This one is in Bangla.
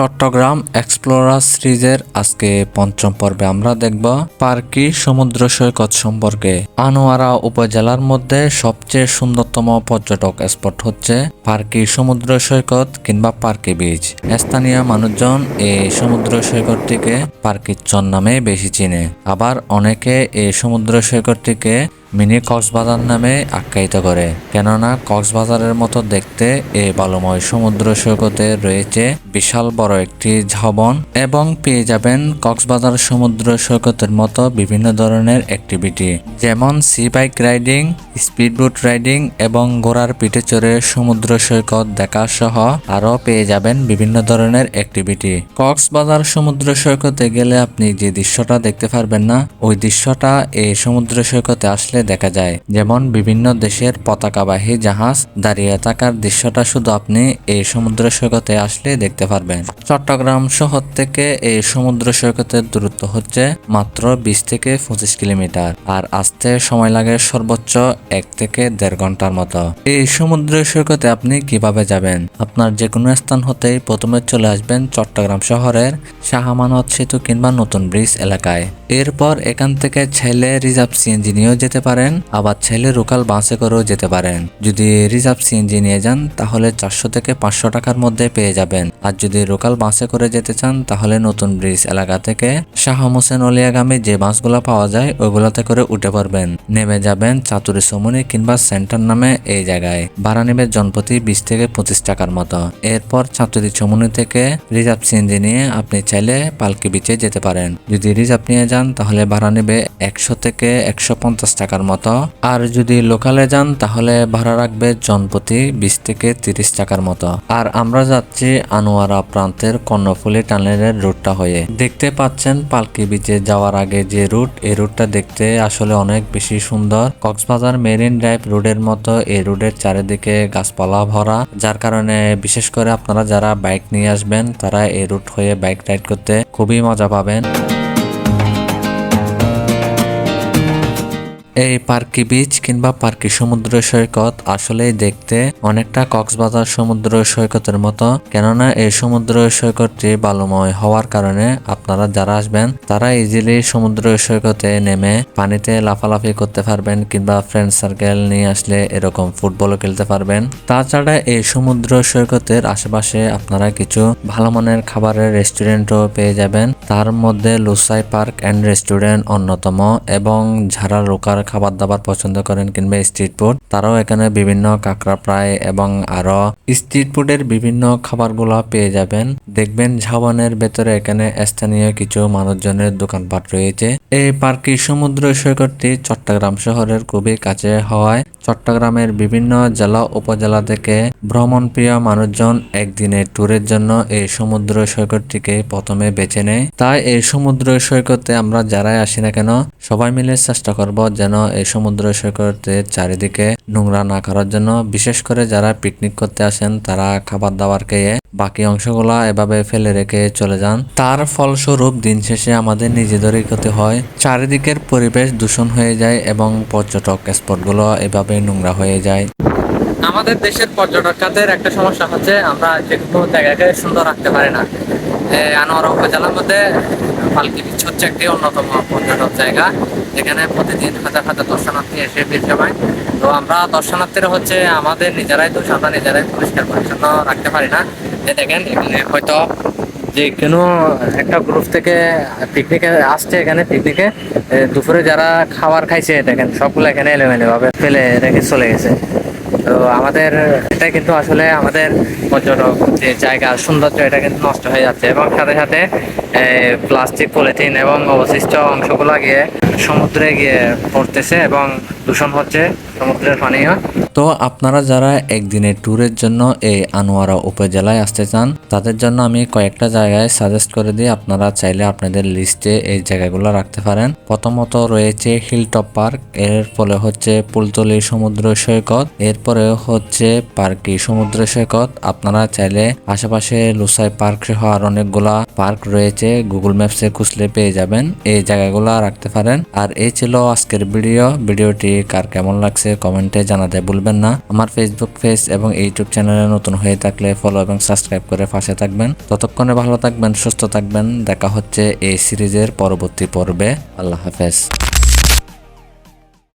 চট্টগ্রাম এক্সপ্লোরার সিরিজের আজকে পঞ্চম পর্বে আমরা দেখব পার্কি সমুদ্র সৈকত সম্পর্কে। আনোয়ারা উপজেলার মধ্যে সবচেয়ে সুন্দরতম পর্যটক স্পট হচ্ছে পার্কি সমুদ্র সৈকত কিংবা পার্কি বিচ স্থানীয় মানুষজন এই সমুদ্র সৈকতটিকে পার্কিচন নামে বেশি চিনে। আবার অনেকে এই সমুদ্র সৈকতটিকে মিনি কক্সবাজার নামে আখ্যায়িত করে। কেননা কক্সবাজারের মতো দেখতে এই বালুময় সমুদ্র সৈকতে রয়েছে বিশাল বড় একটি ঝবন এবং পেয়ে যাবেন কক্সবাজার সমুদ্র সৈকতের মতো বিভিন্ন ধরনের অ্যাক্টিভিটি যেমন sea bike riding speed speedboat riding এবং ঘোড়ার পিঠে চড়ে সমুদ্র সৈকত দেখা সহ আরও পেয়ে যাবেন বিভিন্ন ধরনের অ্যাক্টিভিটি কক্সবাজার সমুদ্র সৈকতে গেলে আপনি যে দৃশ্যটা দেখতে পারবেন না, ওই দৃশ্যটা এই সমুদ্র সৈকতে আসলে দেখা যায়। যেমন বিভিন্ন দেশের পতাকাবাহী জাহাজ দাঁড়িয়ে থাকার দৃশ্যটা শুধু আপনি এই সমুদ্র সৈকতে আসলে দেখতে পারবেন। চট্টগ্রাম শহর থেকে এই সমুদ্র সৈকতের দূরত্ব হচ্ছে মাত্র বিশ থেকে পঁচিশ কিলোমিটার আর আসতে সময় লাগে সর্বোচ্চ এক থেকে দেড় ঘণ্টার মতো। এই সমুদ্র সৈকতে আপনি কীভাবে যাবেন? আপনার যে কোনো স্থান হতেই প্রথমে চলে আসবেন চট্টগ্রাম শহরের শাহমানত সেতু কিংবা নতুন ব্রিজ এলাকায়। এরপর এখান থেকে ছেলে রিজার্ভ সিএনজি নিয়েও যেতে পারেন, আবার ছেলে লোকাল বাসে করেও যেতে পারেন। যদি রিজার্ভ সিএনজি নিয়ে যান, তাহলে চারশো থেকে পাঁচশো টাকার মধ্যে পেয়ে যাবেন। আর যদি লোকাল বাসে করে যেতে চান, তাহলে নতুন ব্রিজ এলাকা থেকে শাহ হোসেন অলিয়াগামী যে বাসগুলো পাওয়া যায়, ওইগুলোতে করে উঠে পড়বেন। নেমে যাবেন চাতুরি সমনি কিংবা সেন্টার নামে এই জায়গায়। ভাড়া নেবে জনপ্রতি বিশ থেকে পঁচিশ টাকার মতো। এরপর চাতুরি চমুনি থেকে রিজার্ভ সিএনজি নিয়ে আপনি চাইলে পালকি বিচে যেতে পারেন। যদি রিজার্ভ নিয়ে যান, তাহলে ভাড়া নেবে একশো থেকে একশো পঞ্চাশ টাকার মতো। আর যদি লোকালে যান, তাহলে ভাড়া রাখবে জনপ্রতি বিশ থেকে তিরিশ টাকার মতো। আর আমরা যাচ্ছি আনোয়ারা প্রান্তের কর্ণফুলি টানেলের রুটটা হয়ে। দেখতে পাচ্ছেন পালকি বিচে যাওয়ার আগে যে রুট, এই রুটটা দেখতে আসলে অনেক বেশি সুন্দর। কক্সবাজার মেরিন ড্রাইভ রোডের মতো এই রোডের চারিদিকে গাছপালা ভরা, যার কারণে বিশেষ করে আপনারা যারা বাইক নিয়ে আসবেন, তারা এই রুট হয়ে বাইক রাইড করতে খুবই মজা পাবেন। এই পার্কি বিচ কিংবা পার্কি সমুদ্র সৈকত আসলেই দেখতে অনেকটা কক্সবাজার সমুদ্র সৈকতের মতো। কেননা এই সমুদ্র সৈকতটি বালুময় হওয়ার কারণে আপনারা যারা আসবেন, তারা ইজিলি সমুদ্র সৈকতে নেমে পানিতে লাফালাফি করতে পারবেন কিংবা ফ্রেন্ড সার্কেল নিয়ে আসলে এরকম ফুটবলও খেলতে পারবেন। তাছাড়া এই সমুদ্র সৈকতের আশেপাশে আপনারা কিছু ভালো মানের খাবারের রেস্টুরেন্টও পেয়ে যাবেন। তার মধ্যে লুসাই পার্ক অ্যান্ড রেস্টুরেন্ট অন্যতম এবং ঝাড়া লোকাল খাবার দাবার পছন্দ করেন কিংবা স্ট্রিট ফুড তারাও এখানে বিভিন্ন কাঁকড়া ফ্রাই এবং আরও স্ট্রিট ফুডের বিভিন্ন খাবারগুলো পেয়ে যাবেন। দেখবেন ঝাবানের ভেতরে এখানে স্থানীয় কিছু মানুষজনের দোকানপাট রয়েছে। এই পার্কি সমুদ্র সৈকতটি চট্টগ্রাম শহরের খুবই কাছে হওয়ায় চট্টগ্রামের বিভিন্ন জেলা উপজেলা থেকে ভ্রমণপ্রিয় মানুষজন একদিনের ট্যুরের জন্য এই সমুদ্র সৈকতটিকে প্রথমে বেছে নেয়। তাই এই সমুদ্র সৈকতে আমরা যারাই আসি না কেন, সবাই মিলে চেষ্টা করব যেন এই সমুদ্র সৈকতের চারিদিকে নোংরা না করার জন্য, বিশেষ করে যারা পিকনিক করতে আসেন, তারা খাবার দাবার খেয়ে বাকি অংশগুলা এভাবে ফেলে রেখে চলে যান। তার ফলস্বরূপ দিন শেষে আমাদের নিজেদেরই ক্ষতি হয়। চারিদিকের পরিবেশ দূষণ হয়ে যায় এবং পর্যটক স্পটগুলো এভাবে নোংরা হয়ে যায়। আমাদের দেশের পর্যটক খাতের একটা সমস্যা হচ্ছে, আমরা যে কোনো জায়গাকে সুন্দর রাখতে পারি না। আনোয়ারা উপজেলার মধ্যে, পালকি বিচ হচ্ছে একটি অন্যতম পর্যটক জায়গা। যেখানে প্রতিদিন হাজার হাজার দর্শনার্থী এসে ভিড় জমায়। তো আমরা দর্শনার্থীরা হচ্ছে আমাদের নিজেরাই দোষ, আমরা নিজেরাই পরিষ্কার পরিচ্ছন্ন রাখতে পারি না। যে দেখেন, এখানে হয়তো যে কোনো একটা গ্রুপ থেকে পিকনিকে আসছে এখানে পিকনিকে দুপুরে যারা খাবার খাইছে, দেখেন সবগুলো এখানে এলোমেলোভাবে ফেলে রেখে চলে গেছে। তো আমাদের, এটা কিন্তু আসলে আমাদের পর্যটক যে জায়গা, সৌন্দর্য, এটা কিন্তু নষ্ট হয়ে যাচ্ছে। এবং সাথে সাথে প্লাস্টিক, পলিথিন এবং অবশিষ্ট অংশগুলো গিয়ে সমুদ্রে গিয়ে পড়তেছে এবং দূষণ হচ্ছে, সমুদ্রের পানীয় তো আপনারা যারা একদিনের ট্যুরের জন্য এই আনোয়ারা উপজেলায় আসতে চান, তাদের জন্য আমি কয়েকটা জায়গায় সাজেস্ট করে দিই। আপনারা চাইলে আপনাদের লিস্টে এই জায়গাগুলো রাখতে পারেন। প্রথমত রয়েছে হিলটপ পার্কের ফলে হচ্ছে পুলতলি সমুদ্র সৈকত এরপরে হচ্ছে পার্কি সমুদ্র সৈকত। আপনারা চাইলে আশেপাশে লুসাই পার্ক সহ আর অনেকগুলা পার্ক রয়েছে গুগল ম্যাপসে খুঁজলে পেয়ে যাবেন। এই জায়গাগুলো রাখতে পারেন। আর এই ছিল আজকের ভিডিও। ভিডিওটি ভিডিওটি কার কেমন লাগছে কমেন্টে জানাতে ভুলবেন না। আমার ফেসবুক পেজ এবং ইউটিউব চ্যানেলে নতুন হয়ে থাকলে ফলো এবং সাবস্ক্রাইব করে পাশে থাকবেন। ততক্ষণে ভালো থাকবেন, সুস্থ থাকবেন। দেখা হচ্ছে এই সিরিজের পরবর্তী পর্বে। আল্লাহ হাফেজ।